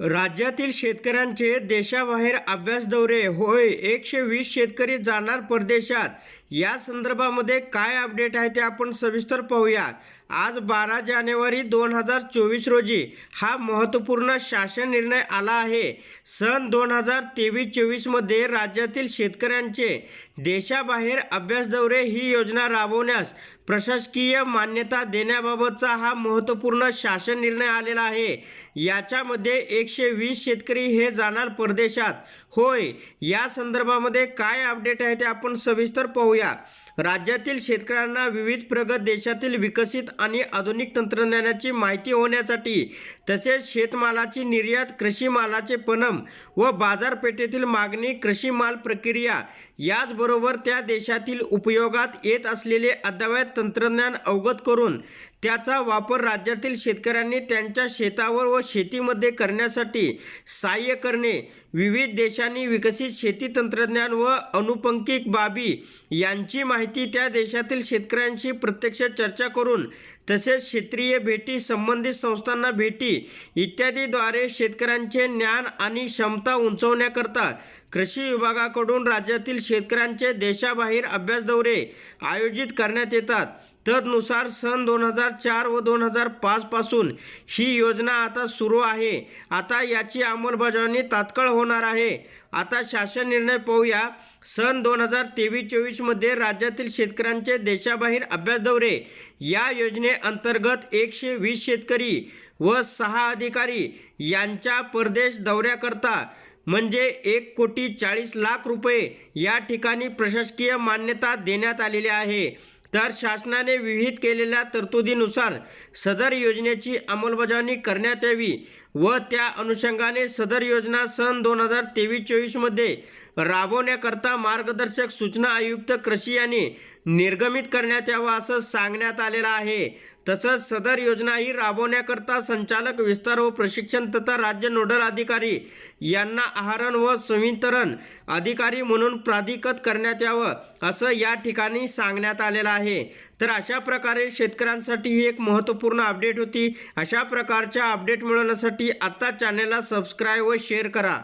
राज्यातील शेतकऱ्यांचे देशाबाहेर अभ्यास दौरे होय एकशे वीस शेतकरी जाणार परदेशात. या संदर्भामध्ये काय अपडेट आहे ते आपण सविस्तर पाहूया. आज बारा जानेवारी दोन हजार चोवीस रोजी हा महत्त्वपूर्ण शासन निर्णय आला आहे. सन दोन हजार तेवीस चोवीसमध्ये राज्यातील शेतकऱ्यांचे देशाबाहेर अभ्यास दौरे ही योजना राबवण्यास प्रशासकीय मान्यता देण्याबाबतचा हा महत्त्वपूर्ण शासन निर्णय आलेला आहे. याच्यामध्ये एकशे वीस शेतकरी हे जाणार परदेशात. होय या संदर्भामध्ये काय अपडेट आहे ते आपण सविस्तर पाहूया. राज्यातील शेतकऱ्यांना विविध प्रगत देशातील विकसित आणि आधुनिक तंत्रज्ञानाची माहिती होण्यासाठी तसेच शेतमालाची निर्यात कृषी मालाचे पणन व बाजारपेठेतील मागणी कृषी माल प्रक्रिया याचबरोबर त्या देशातील उपयोगात येत असलेले अद्ययावत तंत्रज्ञान अवगत करून त्याचा वापर राज्यातील शेतकऱ्यांनी त्यांच्या शेतावर व शेतीमध्ये करण्यासाठी सहाय्य करणे विविध देशांनी विकसित शेती तंत्रज्ञान व अनुपंकिक बाबी या यांची माहिती त्या देशातील शेतकऱ्यांशी प्रत्यक्ष चर्चा करून तसेच क्षेत्रीय भेटी संबंधित संस्थांना भेटी इत्यादीद्वारे शेतकऱ्यांचे ज्ञान आणि क्षमता उंचवण्याकरता कृषी विभागाकडून राज्यातील शेतकऱ्यांचे देशाबाहेर अभ्यास दौरे आयोजित करण्यात येतात. तदनुसार सन दोन हजार चार व दोन हजार पाचपासून ही योजना आता सुरू आहे. आता याची अंमलबजावणी तात्काळ होणार आहे. आता शासन निर्णय पाहूया. सन दोन हजार तेवीस चोवीसमध्ये राज्यातील शेतकऱ्यांचे देशाबाहेर अभ्यास दौरे. या योजनेअंतर्गत एकशे वीस शेतकरी व सहा अधिकारी यांच्या परदेश दौऱ्याकरता म्हणजे एक कोटी चाळीस लाख रुपये या ठिकाणी प्रशासकीय मान्यता देण्यात आलेली आहे. तर शासनाने विहित केलेल्या तरतुदीनुसार सदर योजनेची अंमलबजावणी करण्यात यावी व त्या अनुषंगाने सदर योजना सन दोन हजार तेवीस चोवीसमध्ये राबवण्याकरता मार्गदर्शक सूचना आयुक्त कृषी आणि निर्गमित करण्यात यावं असं सांगण्यात आलेलं आहे. तसंच सदर योजना ही राबवण्याकरता संचालक विस्तार व प्रशिक्षण तथा राज्य नोडल अधिकारी यांना आहारण व संवितरण अधिकारी म्हणून प्राधिकृत करण्यात यावं असं या ठिकाणी सांगण्यात आलेलं आहे. तर अशा प्रकारे शेतकऱ्यांसाठी ही एक महत्त्वपूर्ण अपडेट होती. अशा प्रकारच्या अपडेट मिळवण्यासाठी आत्ता चॅनलला सबस्क्राईब व शेअर करा.